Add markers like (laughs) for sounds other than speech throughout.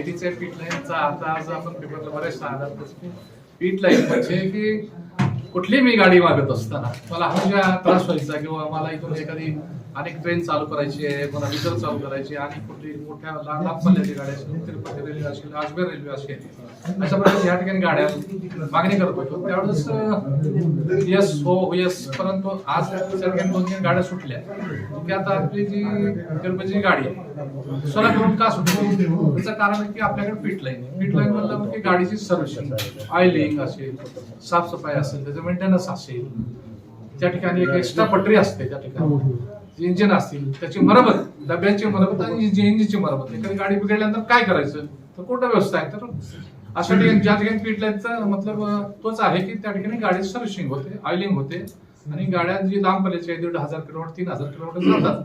माहितीच आहे पीठ लाईनचा आता आज आपण पेपरला बरेचदा आधार पीठ लाईन म्हणजे की कुठली मी गाडी मागत असताना मला हमेशा त्रास व्हायचा किंवा मला इथून एखादी अनेक ट्रेन चालू करायची आहे मला विदर चालू करायची आणि कुठली मोठ्या लांब लांब पल्ल्याची गाड्या तिरुपती रेल्वे असेल अजमेर रेल्वे असेल अशा प्रकारे या ठिकाणी गाड्या मागणी करत होतो. त्यावेळेस यस हो, हो यस परंतु आज त्या ठिकाणी दोन तीन गाड्या सुटल्या. की आता आपली जी गणपतीची गाडी आहे सोलापूरहून का सुटली? त्याचं कारण की आपल्याकडे पीट लाईन आहे. पीट लाईन म्हणलं की गाडीची सर्व्हिसिंग ऑइलिंग असेल साफसफाई असेल त्याचं मेंटेनन्स असेल. त्या ठिकाणी एक एक्स्ट्रा पटरी असते त्या ठिकाणी. इंजिन असतील त्याची मरम्मत डब्याची मरमत आणि इंजिनची मरमत एखादी गाडी बिघडल्यानंतर काय करायचं? तर कोणता व्यवस्था आहे? तर अशा ठिकाणी ज्या ठिकाणी पीट लाईनचा मतलब तोच आहे की त्या ठिकाणी गाडी सर्व्हिसिंग होते ऑइलिंग होते. आणि गाड्या जी लांब पल्ल्याची आहे दीड हजार किलोमीटर तीन हजार किलोमीटर जातात.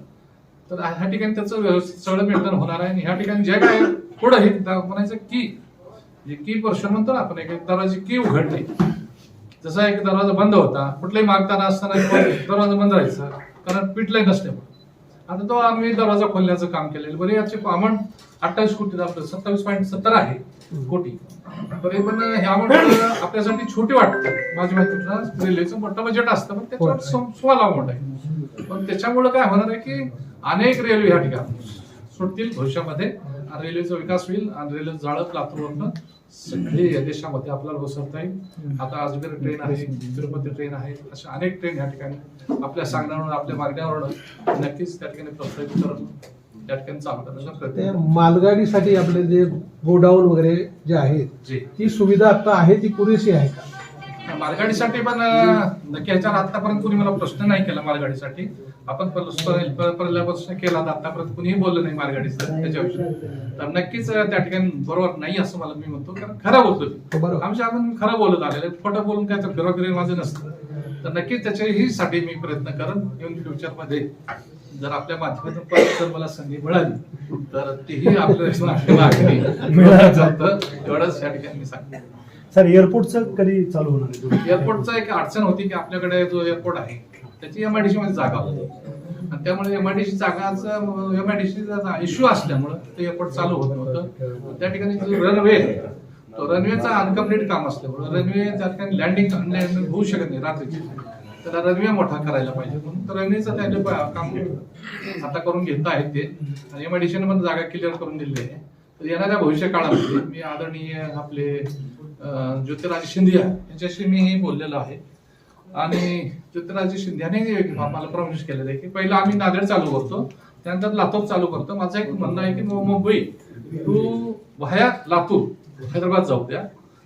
तर ह्या ठिकाणी त्याचं व्यवस्थित सगळं मेंटेन होणार आहे. आणि ह्या ठिकाणी जे काय पुढं हे दा- म्हणायचं की जे की पर्शन म्हणतो ना आपण एक दरवाजी की उघडणे जसा एक दरवाजा बंद होता कुठलाही मागताना असताना दरवाजा बंद राहायचा कारण पिटलाय नसल्यामुळे. आता तो आम्ही दरवाजा खोलण्याचं काम केलेलं. बरे याचे अमाऊंट अठ्ठावीस कोटी आपलं सत्तावीस पॉईंट सत्तर आहे कोटी. तरी पण हे अमाऊंट आपल्यासाठी छोटी वाटते. माझी माहिती रेल्वेचं मोठं बजेट असतं पण त्याच्यावर स्मॉल अमाऊंट आहे. पण त्याच्यामुळे काय होणार आहे की अनेक रेल्वे ह्या ठिकाणी सुटतील भविष्यामध्ये. रेल्वेचा विकास होईल आणि रेल्वे जाळत लातूरवरनं सगळे या देशामध्ये आपल्याला बसवता येईल. आता अजमेर ट्रेन आहे तिरुपती ट्रेन आहे अशा अनेक ट्रेन या ठिकाणी आपल्या सांगण्यावरून आपल्या मागण्यावरून नक्कीच त्या ठिकाणी प्रस्तावित करून त्या ठिकाणी चालू करण्याचा. मालगाडीसाठी आपले जे गोडाऊन वगैरे जे आहेत जी. ती सुविधा आता आहे ती पुरेशी आहे का? मालगाडीसाठी पण नक्की याच्यावर आतापर्यंत कुणी मला प्रश्न नाही केला मालगाडीसाठी. आपण पर- पर- पहिल्यापासून केला तर आतापर्यंत कुणीही बोललं नाही मालगाडीचं त्याच्याविषयी. तर नक्कीच त्या ठिकाणी बरोबर नाही असं मला मी म्हणतो कारण खरं बोलतो. बरोबर. आमच्या आपण खरं बोलत आलेले खोटं बोलून काय तर फिरोगिरी माझं नसतं. तर नक्कीच त्याच्याही साठी मी प्रयत्न करेन इन फ्युचरमध्ये. जर आपल्या माध्यमातून परत जर मला संधी मिळाली तर तेही आपल्या जातं (laughs) एवढंच या ठिकाणी मी सांगतो सर एअरपोर्टचं कधी चालू होणार आहे? एअरपोर्टचा एक अडचण होती की आपल्याकडे जो एअरपोर्ट आहे त्याची एमआयडीसी मध्ये जागा होती. आणि त्यामुळे एमआयडीसी जागाचा एमआयडीसीचा इश्यू असल्यामुळं ते एअरपोर्ट चालू होत नव्हतं. त्या ठिकाणी जो रनवे तो रनवेचा अनकम्प्लीट काम असल्यामुळे रनवे त्या ठिकाणी लँडिंग लँडिंग होऊ शकत नाही रात्रीची. त्याला रनवे मोठा करायला पाहिजे म्हणून. तर रनवेचं त्याने काम आता करून घेत आहेत ते. आणि एमआयडीसी मध्ये जागा क्लिअर करून दिलेली आहे. तर येणाऱ्या भविष्य काळामध्ये मी आदरणीय आपले ज्योतिराज ज्योतिराजे शिंदे यांच्याशी हे बोललेलो आहे. आणि ज्योतिराज शिंदे यांनी आम्हाला प्रॉमिस केलेलं आहे की पहिला आम्ही नांदेड चालू करतो त्यानंतर लातूर चालू करतो. माझं एक म्हणणं आहे की मुंबई टू व्हाया लातूर हैदराबाद जाऊ द्या.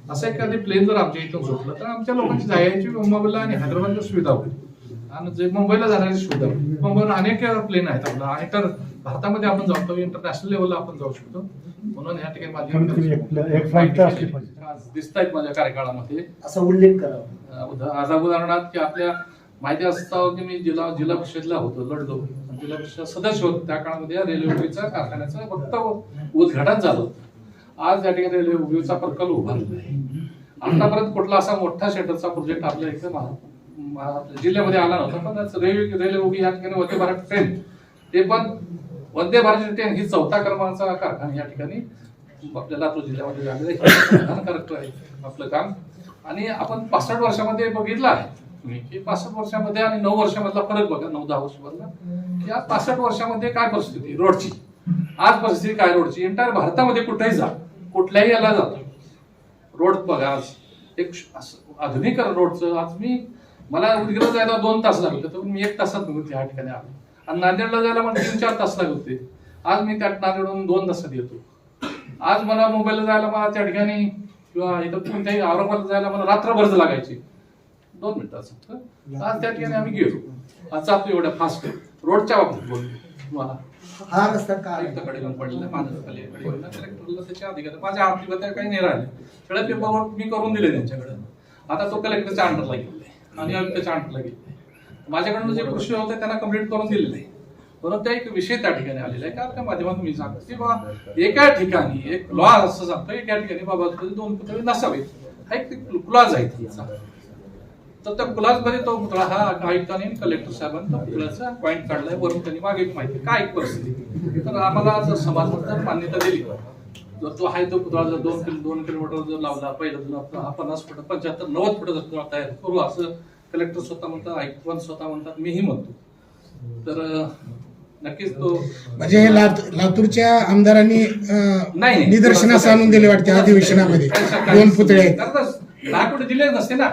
असं एखादी प्लेन जर आमच्या इथून सुटलं तर आमच्या लोकांची जायची मुंबईला आणि हैदराबादला सुविधा होईल आणि जे मुंबईला जाण्याची सुविधा होईल मुंबईवर अनेक प्लेन आहेत आपला. आणि तर भारतामध्ये आपण जातो इंटरनॅशनल लेवलला आपण जाऊ शकतो. म्हणून ह्या ठिकाणी माझी दिसत आहेत माझ्या कार्यकाळामध्ये. असा उल्लेख करावा उदा- आज उदाहरणार्थ की आपल्या माहिती असतं की मी जिल्हा जिल्हा परिषदला होतो लढलो जिल्हा परिषद सदस्य होतो. त्या काळामध्ये या रेल्वे उभीचा कारखान्याचं फक्त उद्घाटन झालं होतं. आज या ठिकाणी रेल्वे उभीचा प्रकल्प उभारलेला आहे. आतापर्यंत कुठला असा मोठा शेटरचा प्रोजेक्ट आपल्या इथे जिल्ह्यामध्ये आला नव्हता पण रेल्वे रेल्वे उभी या ठिकाणी वंदे भारत ट्रेन ते पण वंदे भारत ट्रेन ही चौथा क्रमांकाचा कारखाना या ठिकाणी आपल्या लातूर जिल्ह्यामध्ये झालेलं आहे. आपलं काम. आणि आपण पासष्ट वर्षामध्ये बघितलं आहे तुम्ही की पासष्ट वर्षामध्ये आणि नऊ वर्षामधला फरक बघा नऊ दहा वर्षामधला. की आज पासष्ट वर्षामध्ये काय परिस्थिती? रोडची. आज परिस्थिती काय रोडची? एंटायर भारतामध्ये कुठेही जा. कुठल्याही याला जातो. रोड बघा. आज एक श- आधुनिकरण रोडचं. आज मी मला उदगीरला जायला दोन तास लागले. तर मी एक तासात निघून ह्या ठिकाणी आलो. आणि नांदेडला जायला मला तीन चार तास लागत. होते आज मी त्या नांदेडहून दोन तासात येतो. आज मला मुंबईला जायला मला त्या ठिकाणी किंवा इथं कोणत्याही औरंगाबादला जायला मला रात्रभर लागायची. दोन मिनिटात आज त्या ठिकाणी आम्ही गेलो. आज जातो एवढ्या फास्ट. रोडच्या बाबतीत बोलतो. हा रस्ता काय आयुक्ताकडे येऊन पडलेला मानसखाली आहे. कलेक्टरला त्याचे अधिकार माझ्या हाती काही नाही राहिले. सगळ्या पेपर मी करून दिले त्यांच्याकडे. आता तो कलेक्टरच्या अंडरला गेलेला आणि आयुक्ताच्या अंडरला गेलेला माझ्याकडनं जे कृषी होते त्यांना कंप्लीट करून दिलेलं आहे. परंतु त्या एक विषय त्या ठिकाणी आलेला आहे. का त्या माध्यमातून मी सांगतो की बाबा एका ठिकाणी एक लॉ असं सांगतो एका ठिकाणी बाबा दोन पुतळे नसावेत. हा एक क्लॉज आहे. तर त्या क्लासमध्ये तो पुतळा हा आयुक्ताने कलेक्टर साहेबांनी त्या पुतळ्याचा पॉईंट काढलाय. वरून त्यांनी मागे माहिती काय परिस्थिती? तर आम्हाला जर समाजात जर मान्यता दिली. जर तो आहे तो पुतळा जर दोन किलो दोन किलोमीटर जर लावला पहिला जर हा पन्नास फुट पंच्याहत्तर नव्वद फुटाचा पुतळा तयार करू असं कलेक्टर स्वतः म्हणतात ऐकवन स्वतः म्हणतात मीही म्हणतो. तर नक्कीच तो म्हणजे हे लात- लातूरच्या आमदारांनी निदर्शनास आणून दिले वाटते अधिवेशनामध्ये दोन. पुतळे. दिले नसते ना.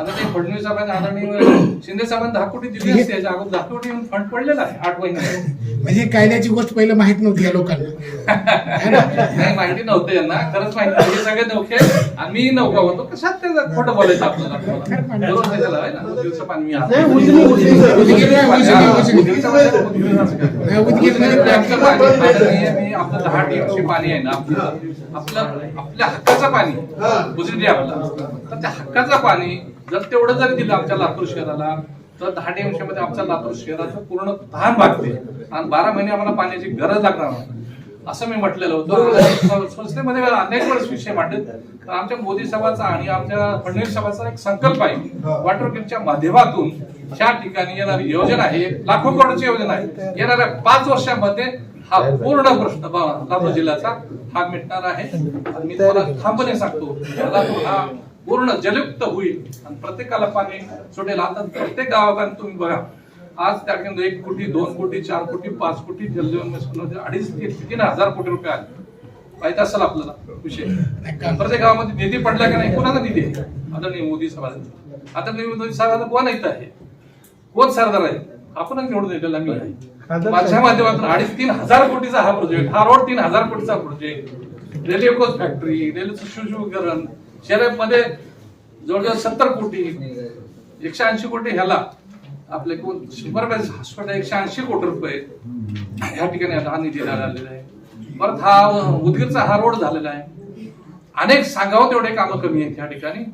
आता ते फडणवीस साहेबांनी आदरणीय शिंदे साहेबांनी दहा कोटी दिले नसते याच्या अगोदर दहा कोटी फंड पडलेला आहे आठ महिने म्हणजे कायद्याची गोष्ट पहिलं माहीत नव्हती या लोकांना है ना? नाही माहिती नव्हतं यांना खरंच माहिती. हे सगळे नौके आणि मी नौका होतो कशात ते खोटं बोलायचं आपल्याला बरोबर त्याला, ना? उदगीरचं पाणी मी हा. उदगीरचं पाणी, आमचं पाणी आदरणीय मी आपलं दहा टीएमसी पाणी आहे ना आपलं आपलं आपल्या हक्काचं पाणी बुजडी आपला तर त्या हक्काचं पाणी जर तेवढं जर दिलं आमच्या लातूर शहराला तर दहा टीएमसी मध्ये आमच्या लातूर शहराचं पूर्ण धान भागते आणि बारा महिने आम्हाला पाण्याची गरज लागणार. असं मी म्हटलेलं होतं. संस्थेमध्ये अनेक वेळेस विषय मांडले तर आमच्या मोदी साहेबांचा आणि आमच्या फडणवीस साहेबांचा एक संकल्प आहे. वॉटर ग्रीडच्या माध्यमातून ह्या ठिकाणी येणारी योजना आहे. लाखो करोडची योजना आहे. येणाऱ्या पाच वर्षामध्ये हा पूर्ण प्रश्न लातूर जिल्ह्याचा हा मिटणार आहे. आणि मी तुम्हाला ठामपणे सांगतो. लातूर हा पूर्ण जलयुक्त होईल. आणि प्रत्येकाला पाणी सुटेल आता प्रत्येक गावाकडे तुम्ही बघा. आज त्या केंद्र एक कोटी दोन कोटी चार कोटी पाच कोटी जलजीवन मिशन अडीच तीन तीन हजार कोटी रुपये आले. माहीत असेल आपल्याला विषय? प्रत्येक गावामध्ये निधी पडला का नाही? कोणाचा निधी आहे? आदरणीय मोदी साहेबांचा. आदरणीय मोदी साहेबांना कोण येत आहे? कोण सरदार आहे? आपणच निवडून दिलेला मी आहे. माझ्या माध्यमातून अडीच तीन हजार कोटीचा हा प्रोजेक्ट हा रोड तीन हजार कोटीचा project railway coach factory railway सुशोभीकरण शहरामध्ये जवळजवळ सत्तर कोटी एकशे ऐंशी कोटी ह्याला आपले कोण? सुपर हॉस्पिटल एकशे ऐंशी कोटी रुपये ह्या ठिकाणी आता हा निधी आलेला आहे. परत हा उदगीरचा हा रोड झालेला आहे. अनेक सांगावं तेवढे कामं कमी आहेत ह्या ठिकाणी.